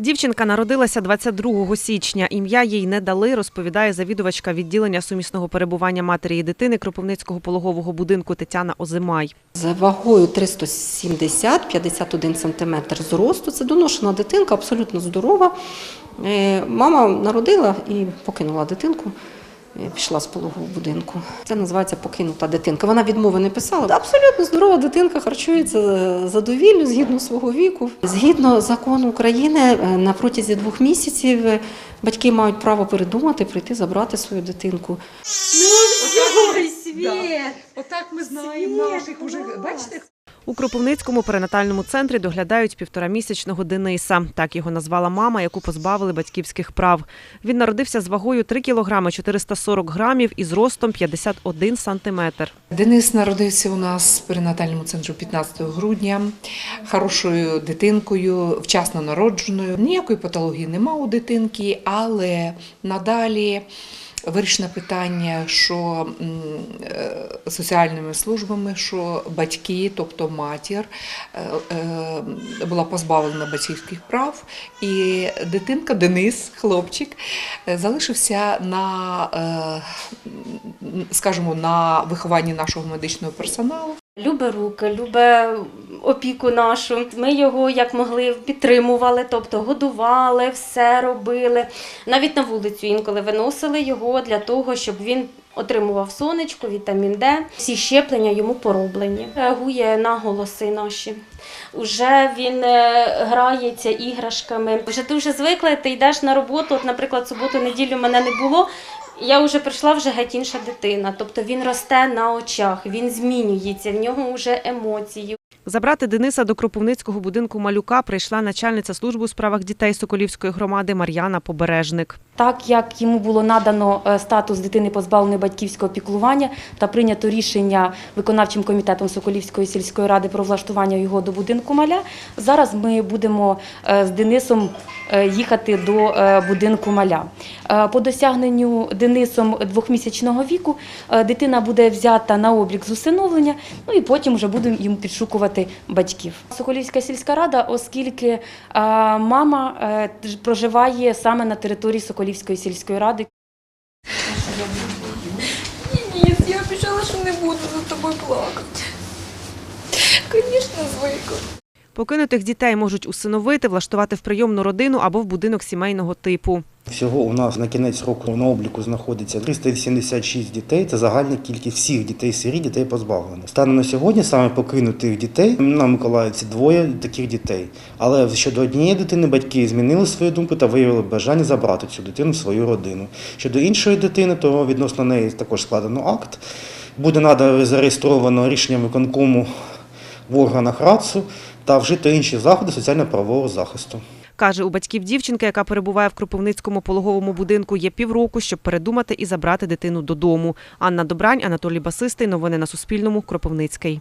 Дівчинка народилася 22 січня. Ім'я їй не дали, розповідає завідувачка відділення сумісного перебування матері і дитини Кропивницького пологового будинку Тетяна Озимай. За вагою 370, 51 см зросту. Це доношена дитинка, абсолютно здорова. Е, Мама народила і покинула дитинку. Е, Пішла з пологового будинку. Це називається покинута дитинка. Вона відмови не писала. Абсолютно здорова дитинка харчується задовільно згідно свого віку. Згідно закону України, е, на протязі двох місяців е, батьки мають право передумати, прийти забрати свою дитинку. Отак ми знаємо наших уже, бачите, У Кропивницькому перинатальному центрі доглядають півторамісячного Дениса. Так його назвала мама, яку позбавили батьківських прав. Він народився з вагою 3 кілограми 440 грамів і зростом 51 сантиметр. Денис народився у нас в перинатальному центрі 15 грудня, хорошою дитинкою, вчасно народженою. Ніякої патології нема у дитинки, але надалі вирішено питання, що е, соціальними службами, що батьки, тобто матір, е, е, була позбавлена батьківських прав, і дитинка Денис, хлопчик, залишився на, скажімо, на вихованні нашого медичного персоналу. Любе руки, любе опіку нашу. Ми його як могли підтримували, тобто годували, все робили. Навіть на вулицю інколи виносили його для того, щоб він отримував сонечко, вітамін Д. Всі щеплення йому пороблені. Реагує на голоси наші. Уже він е, грається іграшками. Вже дуже звикли, ти йдеш на роботу. От, наприклад, суботу-неділю мене не було. Я вже прийшла вже геть інша дитина. Тобто він росте на очах, він змінюється, в нього вже емоції. Забрати Дениса до Кропивницького будинку малюка прийшла начальниця служби у справах дітей Соколівської громади Мар'яна Побережник. Так як йому було надано е, статус дитини позбавленої батьківського піклування та прийнято рішення виконавчим комітетом Соколівської сільської ради про влаштування його до будинку маля, зараз ми будемо е, з Денисом е, їхати до будинку маля. По досягненню Денисом двохмісячного віку дитина буде взята на облік з усиновлення, ну і потім вже будемо йому підшукувати батьків. Соколівська сільська рада, оскільки мама е, проживає саме на території Соколівської сільської ради. Ні, я обіцяла, що не буду за тобою плакати. Звісно, звикла. Покинутих дітей можуть усиновити, влаштувати в прийомну родину або в будинок сімейного типу. Всього у нас на кінець року на обліку знаходиться 376 дітей. Це загальна кількість всіх дітей сирі, дітей позбавлених. Станом на сьогодні саме покинутих дітей на Миколаївці двоє таких дітей. Але щодо однієї дитини батьки змінили свою думку та виявили бажання забрати цю дитину в свою родину. Щодо іншої дитини, то відносно неї також складено акт. Буде надано зареєстровано рішенням виконкому в органах РАЦУ та вжити інші заходи соціально-правового захисту. Каже, у батьків дівчинки, яка перебуває в Кропивницькому пологовому будинку, є півроку, щоб передумати і забрати дитину додому. Анна Добрань, Анатолій Басистий. Новини на Суспільному. Кропивницький.